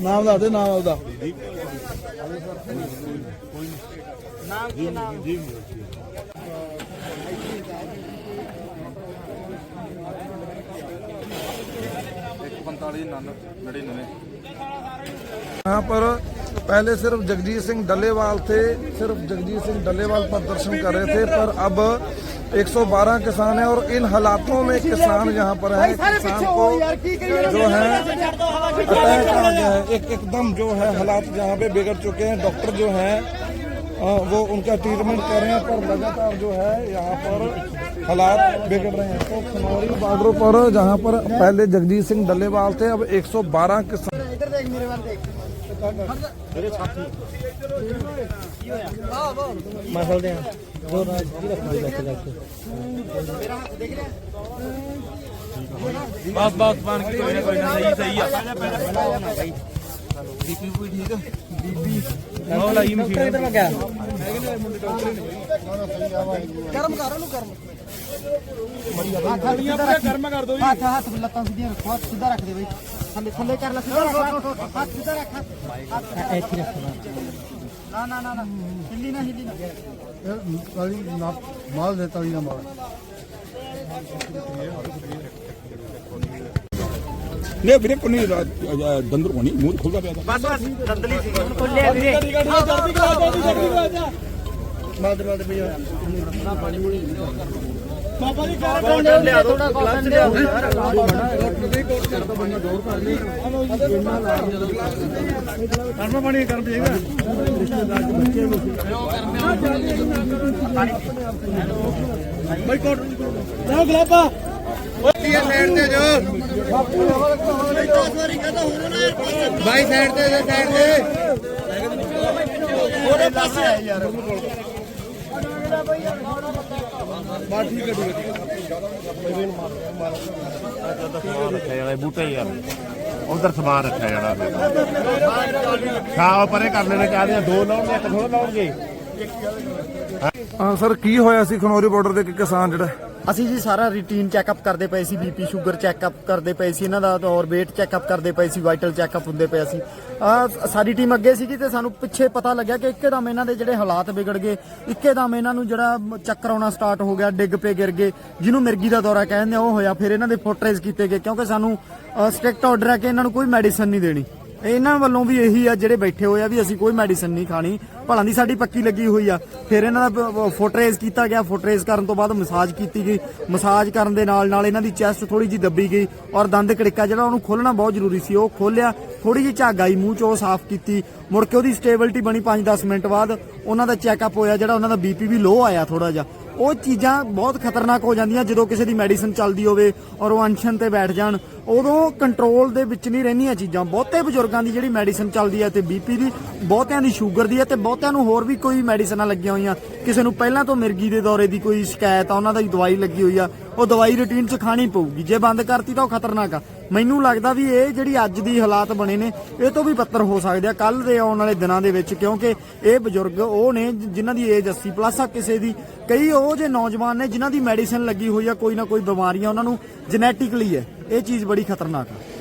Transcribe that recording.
ਨਾਮ ਦਾ ਦੇ ਨਾਮ ਉਹਦਾ ਨਾਮ ਕੀ ਨਾਮ ਇੱਕ 45 99 ਪਰ पहले सिर्फ़ जगजीत सिंह डल्लेवाल थे सिर्फ़ जगजीत सिंह डल्लेवाल प्रदर्शन कर रहे थे पर अब 112 किसान हैं और इन हालातों में किसान यहाँ पर हैं किसान को जो है अटैक आ गया है एक एकदम जो है हालात यहाँ पे बिगड़ चुके हैं डॉक्टर जो है वो उनका ट्रीटमेंट कर रहे हैं पर लगातार जो है यहाँ पर हालात बिगड़ रहे हैं। तो खनौरी बॉर्डर पर जहाँ पर पहले जगजीत सिंह डल्लेवाल थे अब 112 ਮੇਰੇ ਸਾਥੀ। ਆ। ਦੋ ਰਾਜ ਜੀ ਰੱਖਣਾ ਲੈ ਹੱਥ ਕੋਈ ਨਾ ਸਹੀ ਆ ਪਹਿਲਾਂ ਪਹਿਲਾਂ ਸਹੀ ਬੀਪੀ ਕੋਈ ਠੀਕ ਬੀਪੀ ਲਓ ਲਾਈ ਮਸ਼ੀਨ। ਕਿੱਧਰ ਲੱਗਿਆ ਕਰਮ ਕਰ ਉਹਨੂੰ ਕਰਮ ਲੱਤਾਂ ਸਿੱਧੀਆਂ ਸਿੱਧਾ ਰੱਖ ਦੇ ਥੱਲੇ ਥੱਲੇ ਕਰ ਲੈ ਸਿੱਧਾ ਰੱਖ ਹੱਥ ਸਿੱਧਾ ਰੱਖ ਹੱਥ ਇੱਥੇ ਰੱਖਣਾ ਨਾ ਨਾ ਨਾ ਨਾ ਹਿੱਲੀ ਨਾ ਹਿੱਲੀ ਨਾ ਤਾਲੀ ਨਾ ਮਾਲ ਦੇ ਤਾਲੀ ਨਾ ਮਾਲ ਨੇ ਵੀਰੇ ਕੋਈ ਦੰਦਰ ਕੋਣੀ ਮੂੰਹ ਖੁੱਲਦਾ ਪਿਆ ਬਸ ਬਸ ਦੰਦਲੀ ਸੀ ਖੁੱਲਿਆ ਵੀਰੇ ਬਾਬਾ ਜੀ ਕਰ ਲਿਆ ਥੋੜਾ ਕੌਸ਼ਨ ਲਿਆ ਯਾਰ ਕਰਮਾ ਪਾਣੀ ਕਰਮ ਜਾਏਗਾ ਬਾਈ ਕੋਟ ਨਾ ਗਲਾਬਾ ਓਏ ਸਾਈਡ ਤੇ ਜੋ ਬਾਈ ਸਾਈਡ ਤੇ ਸਾਈਡ ਤੇ ਉਹਦੇ ਪਾਸੇ ਆ ਯਾਰ ਰੱਖਿਆ ਜਾਣਾ ਬੂਟੇ ਯਾਰ ਉਧਰ ਸਮਾਨ ਰੱਖਿਆ ਜਾਣਾ ਖਾਓ ਪਰੇ ਕਰ ਲੈਣੇ ਚਾਹਦੇ ਆ ਦੋ ਲਾਉਣਗੇ ਇੱਕ ਥੋੜਾ ਲਾਉਣਗੇ ਹਾਂ, ਸਰ, ਕੀ ਹੋਇਆ ਸੀ ਖਨੌਰੀ ਬਾਰਡਰ ਦੇ ਕਿ ਕਿਸਾਨ ਜਿਹੜਾ? ਅਸੀਂ ਜੀ ਸਾਰਾ ਰੂਟੀਨ ਚੈੱਕਅਪ ਕਰਦੇ ਪਏ ਸੀ ਬੀਪੀ ਸ਼ੂਗਰ ਚੈੱਕਅਪ ਕਰਦੇ ਪਏ ਸੀ, ਇਹਨਾਂ ਦਾ ਔਰ weight ਚੈੱਕਅਪ ਕਰਦੇ ਪਏ ਸੀ ਵਾਈਟਲ ਚੈੱਕਅਪ ਹੁੰਦੇ ਪਏ ਸੀ ਆ, ਸਾਡੀ ਟੀਮ ਅੱਗੇ ਸੀਗੀ ਤੇ ਸਾਨੂੰ ਪਿੱਛੇ ਪਤਾ ਲੱਗਿਆ ਕਿ ਇੱਕਦਮ ਇਹਨਾਂ ਦੇ ਜਿਹੜੇ ਹਾਲਾਤ ਵਿਗੜ ਗਏ। ਇੱਕਦਮ ਇਹਨਾਂ ਨੂੰ ਜਿਹੜਾ ਚੱਕਰ ਆਉਣਾ ਸਟਾਰਟ ਹੋ ਗਿਆ, ਡਿੱਗ ਪਏ, ਗਿਰ ਗਏ। ਜਿਹਨੂੰ ਮਿਰਗੀ ਦਾ ਦੌਰਾ ਕਹਿੰਦੇ ਆ, ਉਹ ਹੋਇਆ। ਫਿਰ ਇਹਨਾਂ ਦੇ ਫੋਟਰੇਜ ਕੀਤੇ ਗਏ, ਕਿਉਂਕਿ ਸਾਨੂੰ ਸਟ੍ਰਿਕਟ ਆਰਡਰ ਹੈ ਕਿ ਇਹਨਾਂ ਨੂੰ ਕੋਈ ਮੈਡੀਸਨ ਨਹੀਂ ਦੇਣੀ। ਇਹਨਾਂ ਵੱਲੋਂ ਵੀ ਇਹੀ ਆ ਜਿਹੜੇ ਬੈਠੇ ਹੋਏ ਆ ਵੀ ਅਸੀਂ ਕੋਈ ਮੈਡੀਸਨ ਨਹੀਂ ਖਾਣੀ। ਭਲਾਂ ਦੀ ਸਾਡੀ ਪੱਕੀ ਲੱਗੀ ਹੋਈ ਆ। ਫਿਰ ਇਹਨਾਂ ਦਾ ਫੋਟਰੇਜ ਕੀਤਾ ਗਿਆ। ਫੋਟਰੇਜ਼ ਕਰਨ ਤੋਂ ਬਾਅਦ ਮਸਾਜ ਕੀਤੀ ਗਈ। ਮਸਾਜ ਕਰਨ ਦੇ ਨਾਲ ਨਾਲ ਇਹਨਾਂ ਦੀ ਚੈਸਟ ਥੋੜੀ ਜੀ ਦੱਬੀ ਗਈ ਔਰ ਦੰਦ ਕੜਿੱਕਾ ਜਿਹੜਾ ਉਹਨੂੰ ਖੋਲਣਾ ਬਹੁਤ ਜ਼ਰੂਰੀ ਸੀ। ਉਹ ਖੋਲਿਆ ਥੋੜੀ ਜੀ ਝੱਗ ਆਈ, ਮੂੰਹ 'ਚ ਉਹ ਸਾਫ਼ ਕੀਤੀ। ਮੁੜ ਕੇ ਉਹਦੀ ਸਟੇਬਿਲਿਟੀ ਬਣੀ 5-10 ਮਿੰਟ ਬਾਅਦ। ਉਹਨਾਂ ਦਾ ਚੈੱਕਅਪ ਹੋਇਆ ਜਿਹੜਾ ਉਹਨਾਂ ਦਾ ਬੀਪੀ ਵੀ ਲੋ ਆਇਆ ਥੋੜਾ ਜਿਹਾ। ਉਹ ਚੀਜ਼ਾਂ ਬਹੁਤ ਖਤਰਨਾਕ ਹੋ ਜਾਂਦੀਆਂ ਜਦੋਂ ਕਿਸੇ ਦੀ ਮੈਡੀਸਨ ਚੱਲਦੀ ਹੋਵੇ ਔਰ ਉਹ ਅਨਸ਼ਨ ਤੇ ਬੈਠ ਜਾਣ। ਉਦੋਂ ਕੰਟਰੋਲ ਦੇ ਵਿੱਚ ਨਹੀਂ ਰਹਿੰਦੀਆਂ ਚੀਜ਼ਾਂ। ਬਹੁਤੇ ਬਜ਼ੁਰਗਾਂ ਦੀ ਜਿਹੜੀ ਮੈਡੀਸਨ ਚੱਲਦੀ ਹੈ ਤੇ ਬੀਪੀ ਦੀ, ਬਹੁਤਿਆਂ ਦੀ ਸ਼ੂਗਰ ਦੀ ਹੈ ਤੇ ਬਹੁਤਿਆਂ ਨੂੰ ਹੋਰ ਵੀ ਕੋਈ ਮੈਡੀਸਨਾਂ ਲੱਗੀਆਂ ਹੋਈਆਂ। ਕਿਸੇ ਨੂੰ ਪਹਿਲਾਂ ਤੋਂ ਮਿਰਗੀ ਦੇ ਦੌਰੇ ਦੀ ਕੋਈ ਸ਼ਿਕਾਇਤ ਆ, ਉਹਨਾਂ ਦੀ ਦਵਾਈ ਲੱਗੀ ਹੋਈ ਆ, ਉਹ ਦਵਾਈ ਰੂਟੀਨ 'ਚ ਖਾਣੀ ਪਊਗੀ। ਜੇ ਬੰਦ ਕਰਤੀ ਤਾਂ ਉਹ ਖਤਰਨਾਕ ਆ। ਮੈਨੂੰ ਲੱਗਦਾ ਵੀ ਇਹ ਜਿਹੜੀ ਅੱਜ ਦੀ ਹਾਲਾਤ ਬਣੇ ਨੇ, ਇਹ ਤੋਂ ਵੀ ਬੱਤਰ ਹੋ ਸਕਦੇ ਆ ਕੱਲ ਦੇ ਆਉਣ ਵਾਲੇ ਦਿਨਾਂ ਦੇ ਵਿੱਚ, ਕਿਉਂਕਿ ਇਹ ਬਜ਼ੁਰਗ ਉਹ ਨੇ ਜਿ- ਜਿਨ੍ਹਾਂ ਦੀ ਏਜ 80 ਪਲੱਸ ਆ ਕਿਸੇ ਦੀ। ਕਈ ਉਹ ਜੇ ਨੌਜਵਾਨ ਨੇ ਜਿਨ੍ਹਾਂ ਦੀ ਮੈਡੀਸਨ ਲੱਗੀ ਹੋਈ ਆ, ਕੋਈ ਨਾ ਕੋਈ ਬਿਮਾਰੀਆਂ ਉਹਨਾਂ ਨੂੰ ਜੈਨੇਟਿਕਲੀ ਹੈ। ਇਹ ਚੀਜ਼ ਬੜੀ ਖਤਰਨਾਕ ਆ।